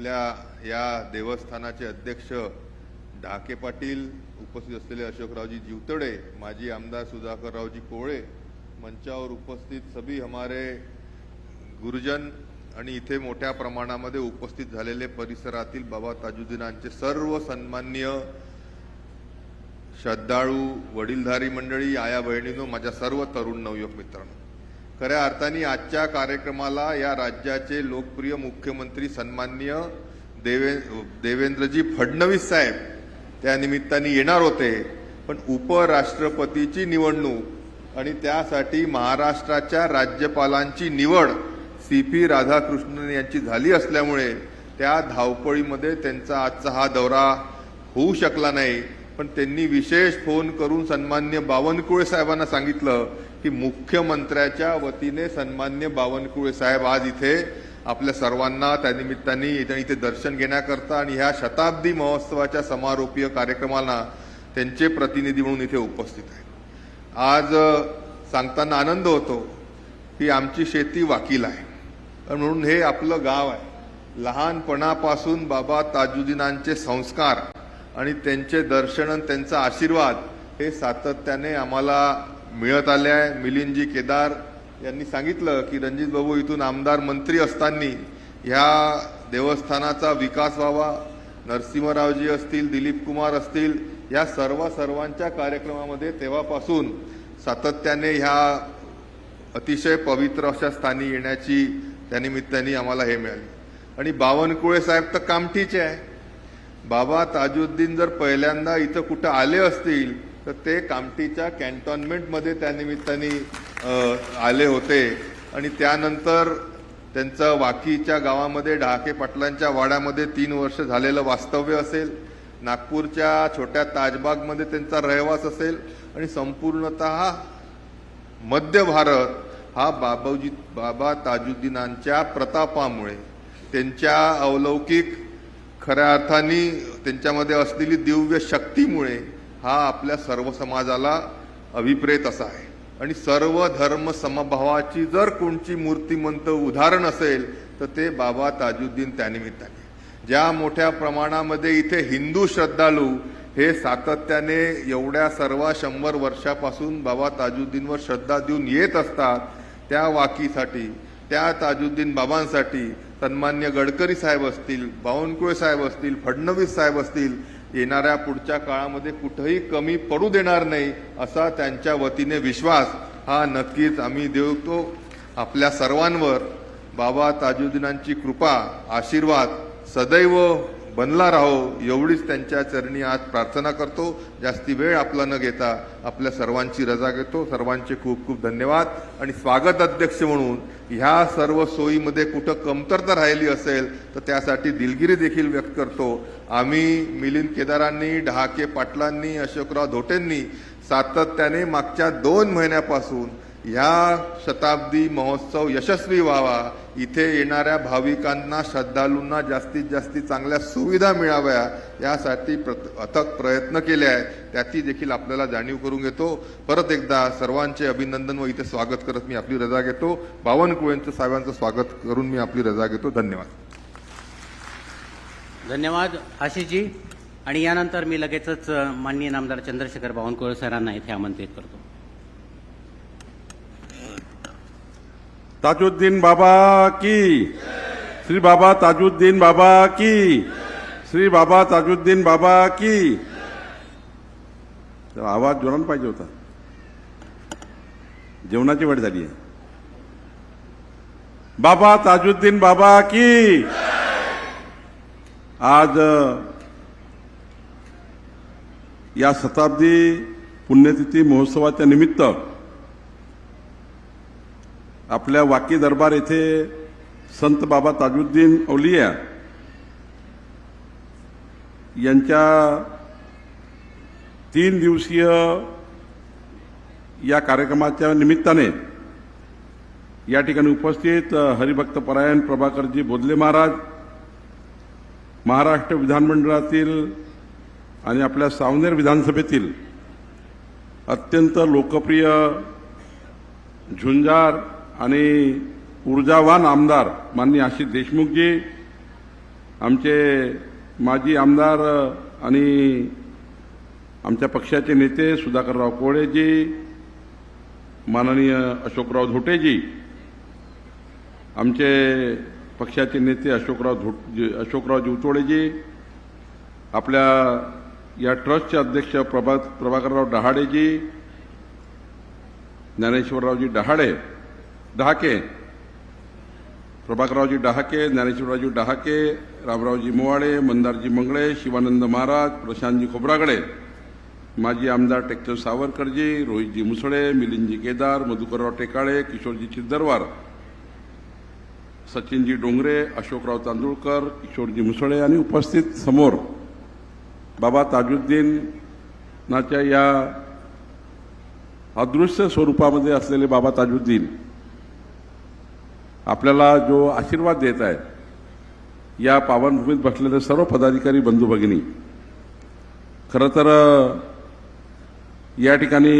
आपल्या या देवस्थानाचे अध्यक्ष ढाके पाटील उपस्थित असलेले अशोकरावजी जीवतडे माजी आमदार सुधाकररावजी कोळे मंचावर उपस्थित सभी हमारे गुरुजन आणि इथे मोठ्या प्रमाणामध्ये उपस्थित झालेले परिसरातील बाबा ताजुद्दीनांचे सर्व सन्माननीय श्रद्धाळू वडीलधारी मंडळी आया बहिणीनो माझ्या सर्व तरुण नवयुवक मित्रांनो. खऱ्या अर्थाने आजच्या कार्यक्रमाला या राज्याचे लोकप्रिय मुख्यमंत्री सन्माननीय देवे देवेंद्रजी फडणवीस साहेब त्या निमित्ताने येणार होते. पण उपराष्ट्रपतीची निवडणूक आणि त्यासाठी महाराष्ट्राच्या राज्यपालांची निवड सी पी राधाकृष्णन यांची झाली असल्यामुळे त्या धावपळीमध्ये त्यांचा आजचा हा दौरा होऊ शकला नाही. पण त्यांनी विशेष फोन करून सन्मान्य बावनकुळे साहेबांना सांगितलं की मुख्यमंत्र्याच्या वतीने सन्मान्य बावनकुळे साहेब आज इथे आपल्या सर्वांना त्यानिमित्ताने इथे इथे दर्शन घेण्याकरता आणि ह्या शताब्दी महोत्सवाच्या समारोपीय कार्यक्रमाला त्यांचे प्रतिनिधी म्हणून इथे उपस्थित आहेत. आज सांगताना आनंद होतो की आमची शेती वाकील आहे. म्हणून हे आपलं गाव आहे. लहानपणापासून बाबा ताजुद्दीनांचे संस्कार आणि त्यांचे दर्शन आणि त्यांचा आशीर्वाद हे सातत्याने आम्हाला मिळत आले आहे. मिलिंदजी केदार यांनी सांगितलं की रणजित बाबू इथून आमदार मंत्री असताना ह्या देवस्थानाचा विकास व्हावा. नरसिंहरावजी असतील दिलीप कुमार असतील या सर्व सर्वांच्या कार्यक्रमामध्ये तेव्हापासून सातत्याने ह्या अतिशय पवित्र अशा स्थानी येण्याची त्यानिमित्ताने आम्हाला हे मिळाली. आणि बावनकुळे साहेब तर कामठीचे आहे. बाबा ताजुद्दीन जर पहिल्यांदा इथं कुठं आले असतील तर ते कामटीच्या कॅन्टॉन्मेंटमध्ये त्यानिमित्ताने आले होते. आणि त्यानंतर त्यांचं वाकीच्या गावामध्ये ढाके पाटलांच्या वाड्यामध्ये तीन वर्ष झालेलं वास्तव्य असेल. नागपूरच्या छोट्या ताजबागमध्ये त्यांचा रहिवास असेल. आणि संपूर्णतः मध्य भारत हा बाबाजी बाबा ताजुद्दीनांच्या प्रतापामुळे त्यांच्या अवलौकिक खऱ्या अर्थाने त्यांच्यामध्ये असलेली दिव्य शक्तीमुळे हा आपल्या सर्व समाजाला अभिप्रेत असा आहे. आणि सर्व धर्म समभावाची जर कोणची मूर्तिमंत उदाहरण असेल तर ते बाबा ताजुद्दीन त्यानिमित्ताने ज्या मोठ्या प्रमाणामध्ये इथे हिंदू श्रद्धाळू हे सातत्याने एवढ्या सर्व शंभर वर्षापासून बाबा ताजुद्दीनवर श्रद्धा देऊन येत असतात त्या वाकीसाठी त्या ताजुद्दीन बाबांसाठी सन्मान्य गडकरी साहेब असतील बावनकुळे साहेब असतील फडणवीस साहेब असतील येणाऱ्या पुढच्या काळामध्ये कुठंही कमी पडू देणार नाही असा त्यांच्या वतीने विश्वास हा नक्कीच आम्ही देतो आपल्या सर्वांवर. बाबा ताजुद्दीनांची कृपा आशीर्वाद सदैव बनला राहो एवढीच त्यांच्या चरणी आज प्रार्थना करतो. जास्ती वेळ आपला न घेता आपल्या सर्वांची रजा घेतो. सर्वांचे खूप खूप धन्यवाद. आणि स्वागत अध्यक्ष म्हणून ह्या सर्व सोयीमध्ये कुठं कमतरता राहिली असेल तर त्यासाठी दिलगिरी देखील व्यक्त करतो. आम्ही मिलिंद केदारांनी डहाके पाटलांनी अशोकराव धोटेंनी सातत्याने मागच्या दोन महिन्यापासून ह्या शताब्दी महोत्सव यशस्वी व्हावा. इथे येणाऱ्या भाविकांना श्रद्धाळूंना जास्तीत जास्त चांगल्या सुविधा मिळाव्या यासाठी प्रत- अथक प्रयत्न केले आहेत. त्याची देखील आपल्याला जाणीव करून घेतो. परत एकदा सर्वांचे अभिनंदन व इथे स्वागत करत मी आपली रजा घेतो. बावनकुळेंचं साहेबांचं स्वागत करून मी आपली रजा घेतो. धन्यवाद. धन्यवाद आशिषजी. आणि यानंतर मी लगेचच माननीय नामदार चंद्रशेखर बावनकुळे सरांना इथे आमंत्रित करतो. ताजुद्दीन बाबा की। श्री बाबा ताजुद्दीन बाबा की। श्री बाबा ताजुद्दीन बाबा की। तर आवाज जोरान पाहिजे होता. जेवणाची वेळ झाली आहे. बाबा ताजुद्दीन बाबा की। आज या शताब्दी पुण्यतिथी महोत्सवाच्या निमित्त आपल्या वाकी दरबार येथे संत बाबा ताजुद्दीन औलिया यांच्या तीन दिवसीय या कार्यक्रमाच्या निमित्ताने या ठिकाणी उपस्थित हरिभक्त परायण प्रभाकरजी बोधले महाराज महाराष्ट्र विधानमंडळातील आणि आपल्या सावनेर विधानसभेतील अत्यंत लोकप्रिय झुंजार आणि ऊर्जावान आमदार माननीय आशिष देशमुखजी आमचे माजी आमदार आणि आमच्या पक्षाचे नेते सुधाकरराव कोळेजी माननीय अशोकराव धोटेजी आमचे पक्षाचे नेते अशोकराव धोट अशोकराव जिवचोळेजी आपल्या या ट्रस्टचे अध्यक्ष प्रभा प्रभाकरराव डहाडेजी ज्ञानेश्वररावजी डहाडे डहाके प्रभाकररावजी डहाके ज्ञानेश्वररावजी डहाके रामरावजी मोवाळे मंदारजी मंगळे शिवानंद महाराज प्रशांतजी खोब्रागडे माजी आमदार टेक्चर सावरकरजी रोहितजी मुसळे मिलिंदजी केदार मधुकरराव टेकाळे किशोरजी चिद्दरवार सचिनजी डोंगरे अशोकराव तांदुळकर किशोरजी मुसळे आणि उपस्थित समोर बाबा ताजुद्दीनाच्या या अदृश्य स्वरूपामध्ये असलेले बाबा ताजुद्दीन. आपल्याला जो आशीर्वाद देत आहे या पावनभूमीत बसलेले सर्व पदाधिकारी बंधू भगिनी खरं तर या ठिकाणी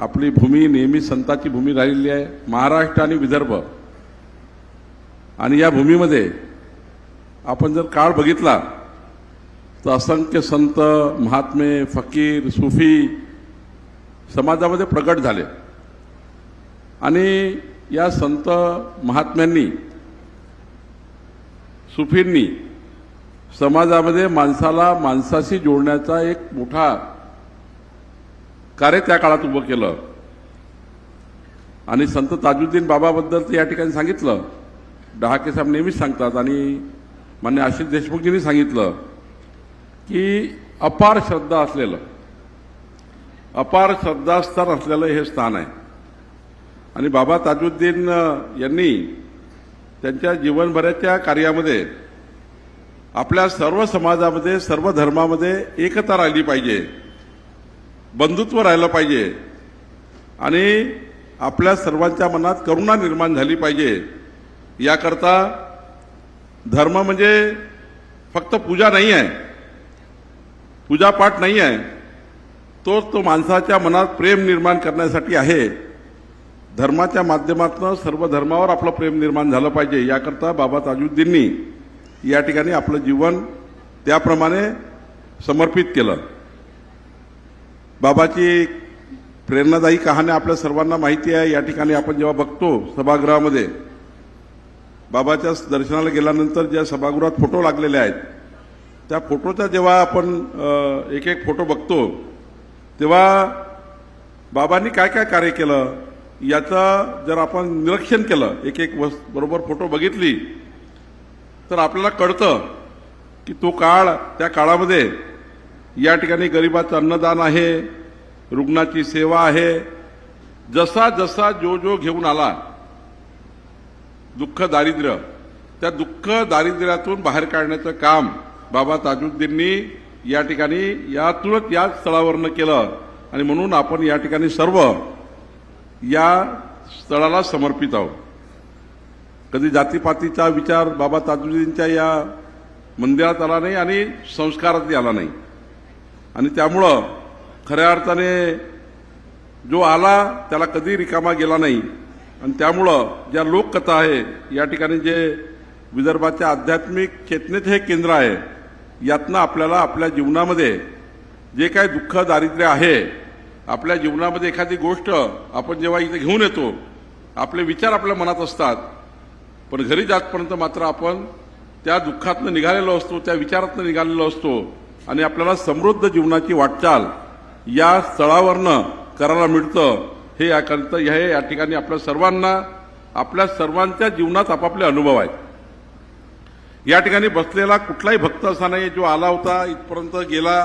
आपली भूमी नेहमी संताची भूमी राहिलेली आहे महाराष्ट्र आणि विदर्भ. आणि या भूमीमध्ये आपण जर काळ बघितला तर असंख्य संत महात्मे फकीर सुफी समाजामध्ये प्रगट झाले. आणि या संत महात्म्यांनी सुफींनी समाजामध्ये माणसाला माणसाशी जोडण्याचा एक मोठा कार्य त्या काळात उभं केलं. आणि संत ताजुद्दीन बाबाबद्दल ते या ठिकाणी सांगितलं. डहाके साहेब नेहमीच सांगतात आणि मान्य आशिष देशमुखजींनी सांगितलं की अपार श्रद्धा असलेलं अपार श्रद्धास्थान असलेलं हे स्थान आहे. आणि बाबा ताजुद्दीन यांनी त्यांच्या जीवनभराच्या कार्यामध्ये आपल्या सर्व समाजामध्ये सर्व धर्मामध्ये एकता राहिली पाहिजे बंधुत्व राहिलं पाहिजे आणि आपल्या सर्वांच्या मनात करुणा निर्माण झाली पाहिजे. याकरता धर्म म्हणजे फक्त पूजा नाही आहे. पूजापाठ नाही आहे. तो तो माणसाच्या मनात प्रेम निर्माण करण्यासाठी आहे. धर्माच्या माध्यमातून सर्व धर्मावर आपलं प्रेम निर्माण झालं पाहिजे. याकरता बाबा ताजुद्दीननी या ठिकाणी आपलं जीवन त्याप्रमाणे समर्पित केलं. बाबाची प्रेरणादायी कहाणी आपल्या सर्वांना माहिती आहे. या ठिकाणी आपण जेव्हा बघतो सभागृहामध्ये बाबाच्या दर्शनाला गेल्यानंतर ज्या सभागृहात फोटो लागलेले आहेत त्या फोटोचा जेव्हा आपण एक एक फोटो बघतो तेव्हा बाबांनी काय काय कार्य केलं? याचं जर आपण निरीक्षण केलं एक एक वस बरोबर फोटो बघितली तर आपल्याला कळतं की तो काळ त्या काळामध्ये या ठिकाणी गरिबाचं अन्नदान आहे रुग्णाची सेवा आहे. जसा जसा जो जो घेऊन आला दुःख दारिद्र्य त्या दुःख दारिद्र्यातून बाहेर काढण्याचं काम बाबा ताजुद्दीननी या ठिकाणी यातूनच याच स्थळावरनं केलं. आणि म्हणून आपण या ठिकाणी सर्व या स्थळाला समर्पित आहोत. कधी जातीपातीचा विचार बाबा ताजुद्दीनच्या या मंदिरात आला नाही आणि संस्कारातही आला नाही. आणि त्यामुळं खऱ्या अर्थाने जो आला त्याला कधी रिकामा गेला नाही. आणि त्यामुळं ज्या लोककथा आहे या ठिकाणी जे विदर्भाच्या आध्यात्मिक चेतनेचे हे केंद्र आहे यातनं आपल्याला आपल्या जीवनामध्ये जे काय दुःख दारिद्र्य आहे आपल्या जीवनामध्ये एखादी गोष्ट आपण जेव्हा इथे घेऊन येतो आपले विचार आपल्या मनात असतात. पण घरी जातपर्यंत मात्र आपण त्या दुःखातनं निघालेलो असतो त्या विचारातनं निघालेलो असतो आणि आपल्याला समृद्ध जीवनाची वाटचाल या स्थळावरनं करायला मिळतं. हे याकरिता हे या ठिकाणी आपल्या सर्वांना आपल्या सर्वांच्या जीवनात आपापले अनुभव आहेत. या ठिकाणी बसलेला कुठलाही भक्त असा नाही जो आला होता इथपर्यंत गेला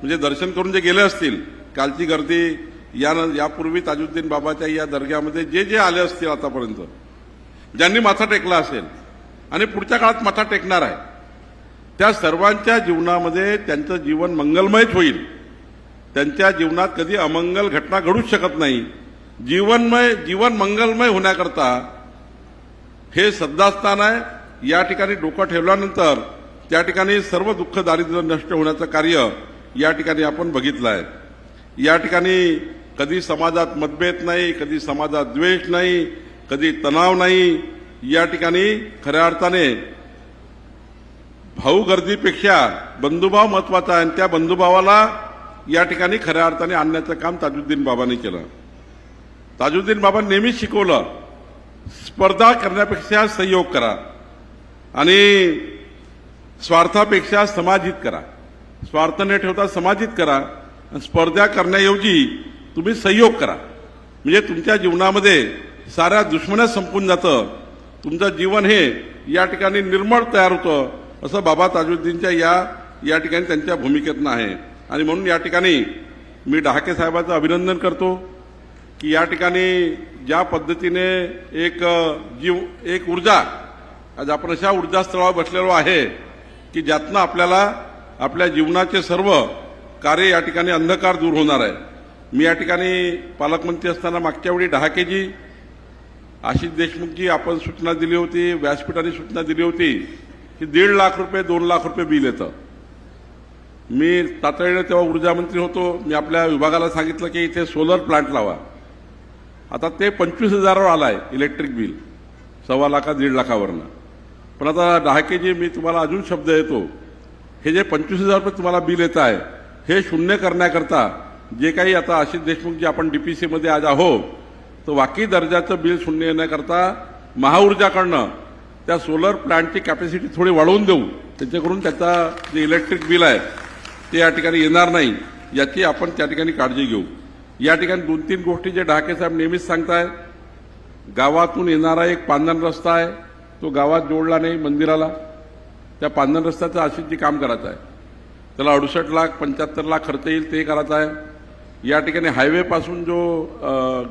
म्हणजे दर्शन करून जे गेले असतील कालची गर्दी या यापूर्वी ताजुद्दीन बाबाच्या या दर्ग्यामध्ये जे जे आले असतील आतापर्यंत ज्यांनी माथा टेकला असेल आणि पुढच्या काळात माथा टेकणार आहे त्या सर्वांच्या जीवनामध्ये त्यांचं जीवन मंगलमयच होईल. त्यांच्या जीवनात कधी अमंगल घटना घडूच शकत नाही. जीवनमय जीवन मंगलमय होण्याकरता हे श्रद्धास्थान आहे. या ठिकाणी डोकं ठेवल्यानंतर त्या ठिकाणी सर्व दुःख दारिद्र्य नष्ट होण्याचं कार्य या ठिकाणी आपण बघितलं आहे. या ठिकाणी कधी समाजात मतभेद नाही कधी समाजात द्वेष नाही कधी तणाव नाही. या ठिकाणी खऱ्या अर्थाने भाऊ गर्दीपेक्षा बंधुभाव महत्त्वाचा आहे आणि त्या बंधुभावाला या ठिकाणी खऱ्या अर्थाने आणण्याचं काम ताजुद्दीन बाबांनी केलं. ताजुद्दीन बाबा नेहमीच शिकवलं स्पर्धा करण्यापेक्षा सहयोग करा आणि स्वार्थापेक्षा समाजित करा. स्वार्थ न ठेवता समाजित करा. स्पर्धा करण्याऐवजी तुम्ही सहयोग करा. म्हणजे तुमच्या जीवनामध्ये साऱ्या दुश्मन्या संपून जातं. तुमचं जीवन हे या ठिकाणी निर्मळ तयार होतं असं बाबा ताजुद्दीनच्या या या ठिकाणी त्यांच्या भूमिकेतनं आहे आणि म्हणून या ठिकाणी मी डहाके साहेबांचं अभिनंदन करतो की या ठिकाणी ज्या पद्धतीने एक जीव एक ऊर्जा आज आपण अशा ऊर्जास्थळावर बसलेलो आहे की ज्यातनं आपल्याला आपल्या जीवनाचे सर्व कार्य या ठिकाणी अंधकार दूर होणार आहे. मी या ठिकाणी पालकमंत्री असताना मागच्या वेळी दहा के जी आशिष देशमुखजी आपण सूचना दिली होती व्यासपीठाने सूचना दिली होती की दीड लाख रुपये दोन लाख रुपये बिल येतं. मी तातडीने तेव्हा ऊर्जा मंत्री होतो मी आपल्या विभागाला सांगितलं की इथे सोलर प्लांट लावा. आता ते पंचवीस हजारावर आलाय इलेक्ट्रिक बिल सव्वा लाखा दीड लाखावरनं. पण आता दहा के जी मी तुम्हाला अजून शब्द येतो हे जे पंचवीस हजार रुपये तुम्हाला बिल येत आहे हे शून्य करण्याकरता जे काही आता आशिष देशमुख जे आपण डीपीसीमध्ये आज आहो तर वाकी दर्जाचं बिल शून्य येण्याकरता महाऊर्जाकडनं त्या सोलर प्लांटची कॅपॅसिटी थोडी वाढवून देऊ. त्याच्याकडून त्याचा जे इलेक्ट्रिक बिल आहे ते या ठिकाणी येणार नाही. याची आपण त्या ठिकाणी काळजी घेऊ. या ठिकाणी दोन तीन गोष्टी जे ढाके साहेब नेहमीच सांगताय गावातून येणारा एक पांधन रस्ता आहे तो गावात जोडला नाही मंदिराला. त्या पांधन रस्त्याचं आशिषजी काम करायचं आहे. त्याला अडुसष्ट लाख पंच्याहत्तर लाख खर्च येईल ते करायचं आहे. या ठिकाणी हायवेपासून जो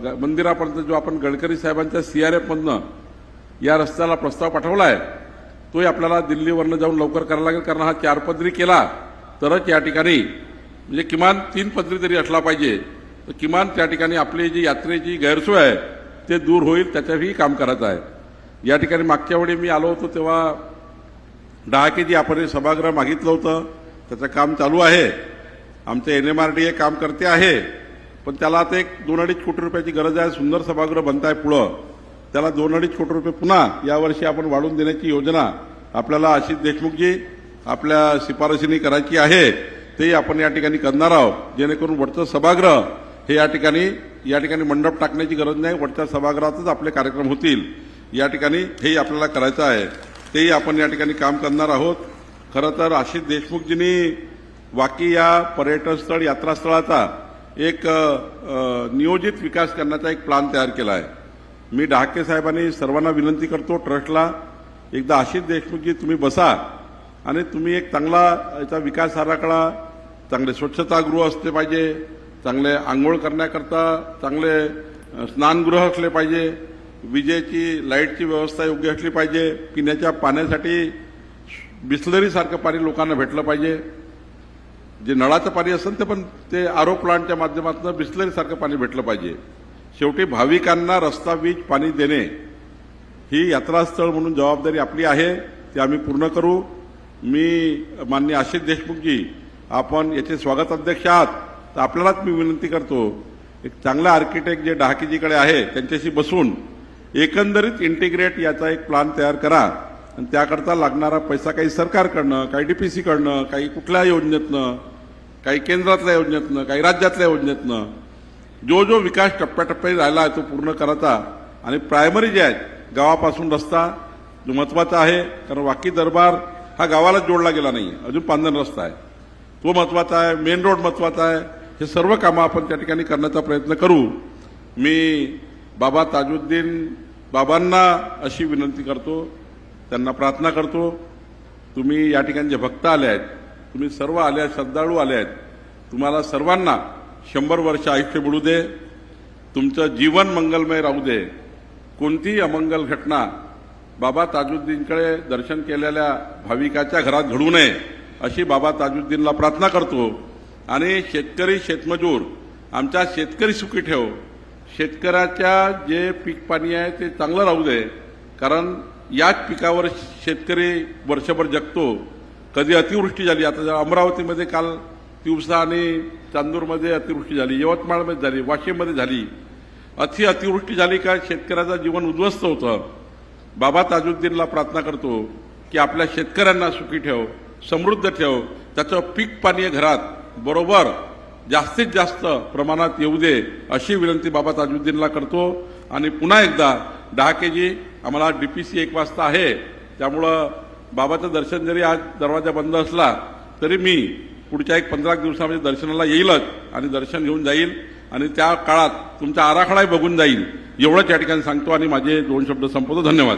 ग- मंदिरापर्यंत जो आपण गडकरी साहेबांच्या सी आर एफमधनं या रस्त्याला प्रस्ताव पाठवला आहे तोही आपल्याला दिल्लीवरनं जाऊन लवकर करायला लागेल. कारण हा चार पदरी केला तरच या ठिकाणी म्हणजे किमान तीन पदरी तरी असला पाहिजे. तर किमान त्या ठिकाणी आपली जी यात्रेची गैरसोय आहे ते दूर होईल त्याच्याही काम करायचं आहे. या ठिकाणी मागच्या वेळी मी आलो होतो तेव्हा डहाकेजी आपण हे सभागृह मागितलं होतं त्याचं काम चालू आहे. आमचं एन एम आर डी हे काम करते आहे. पण त्याला आता एक दोन अडीच कोटी रुपयाची गरज आहे. सुंदर सभागृह बनताय पुढं. त्याला दोन अडीच कोटी रुपये पुन्हा यावर्षी आपण वाढवून देण्याची योजना आपल्याला आशिष देशमुखजी आपल्या शिफारशीने करायची आहे. तेही आपण या ठिकाणी करणार आहोत. जेणेकरून वरचं सभागृह हे या ठिकाणी या ठिकाणी मंडप टाकण्याची गरज नाही. वरच्या सभागृहातच आपले कार्यक्रम होतील. या ठिकाणी हेही आपल्याला करायचं आहे. तेही आपण या ठिकाणी काम करणार आहोत. खरं तर आशिष देशमुखजींनी वाकी या पर्यटनस्थळ यात्रास्थळाचा एक नियोजित विकास करण्याचा एक प्लान तयार केला आहे. मी डहाके साहेबांनी सर्वांना विनंती करतो ट्रस्टला एकदा आशिष देशमुखजी तुम्ही बसा आणि तुम्ही एक चांगला याचा विकास आराखडा चांगले स्वच्छतागृह असले पाहिजे चांगले आंघोळ करण्याकरता चांगले स्नानगृह असले पाहिजे विजेची लाईटची व्यवस्था योग्य असली पाहिजे पिण्याच्या पाण्यासाठी बिस्लरीसारखं पाणी लोकांना भेटलं पाहिजे. जे नळाचं पाणी असेल ते पण ते आरो प्लांटच्या माध्यमातून बिस्लरीसारखं पाणी भेटलं पाहिजे. शेवटी भाविकांना रस्ता वीज पाणी देणे ही यात्रास्थळ म्हणून जबाबदारी आपली आहे ती आम्ही पूर्ण करू. मी मान्य आशिष देशमुखजी आपण याचे स्वागत अध्यक्ष आहात. तर आपल्यालाच मी विनंती करतो एक चांगला आर्किटेक्ट जे डहाकीजीकडे आहे त्यांच्याशी बसून एकंदरीत इंटिग्रेट याचा एक प्लान तयार करा. आणि त्याकरता लागणारा पैसा काही सरकारकडनं काही डी पी सीकडनं काही कुठल्या योजनेतनं काही केंद्रातल्या योजनेतनं काही राज्यातल्या योजनेतनं जो जो विकास टप्प्याटप्प्याने राहिला आहे तो पूर्ण करायचा. आणि प्रायमरी जे आहेत गावापासून रस्ता जो महत्त्वाचा आहे कारण वाकी दरबार हा गावाला जोडला गेला नाही अजून पांधन रस्ता आहे. तो महत्त्वाचा आहे मेन रोड महत्त्वाचा आहे हे सर्व कामं आपण त्या ठिकाणी करण्याचा प्रयत्न करू. मी बाबा ताजुद्दीन बाबांना अशी विनंती करतो त्यांना प्रार्थना करतो. तुम्ही या ठिकाणी जे भक्त आले आहेत तुम्ही सर्व आले आहेत श्रद्धाळू आले आहेत तुम्हाला सर्वांना शंभर वर्ष आयुष्य मिळू दे. तुमचं जीवन मंगलमय राहू दे. कोणतीही अमंगल घटना बाबा ताजुद्दीनकडे दर्शन केलेल्या भाविकाच्या घरात घडू नये अशी बाबा ताजुद्दीनला प्रार्थना करतो. आणि शेतकरी शेतमजूर आमच्या शेतकरी सुखी ठेव. शेतकऱ्याच्या जे पीक पाणी आहे ते चांगलं राहू दे. कारण याच पिकावर शेतकरी वर्षभर जगतो. कधी अतिवृष्टी झाली आता अमरावतीमध्ये काल तिवसा आणि चांदूरमध्ये अतिवृष्टी झाली यवतमाळमध्ये झाली वाशिममध्ये झाली. अति अतिवृष्टी झाली का शेतकऱ्याचं जीवन उद्ध्वस्त होतं. बाबा ताजुद्दीनला प्रार्थना करतो की आपल्या शेतकऱ्यांना सुखी ठेव समृद्ध ठेव त्याचं पीक पाणी घरात बरोबर जास्तीत जास्त प्रमाणात येऊ दे अशी विनंती बाबा ताजुद्दीनला करतो. आणि पुन्हा एकदा दहा के जी आम्हाला डीपीसी एक वाजता आहे. त्यामुळं बाबाचं दर्शन जरी आज दरवाजा बंद असला तरी मी पुढच्या एक पंधरा दिवसामध्ये दर्शनाला येईलच आणि दर्शन घेऊन जाईल. आणि त्या काळात तुमचा आराखडाही बघून जाईल. एवढंच या ठिकाणी सांगतो आणि माझे दोन शब्द संपवतो. धन्यवाद.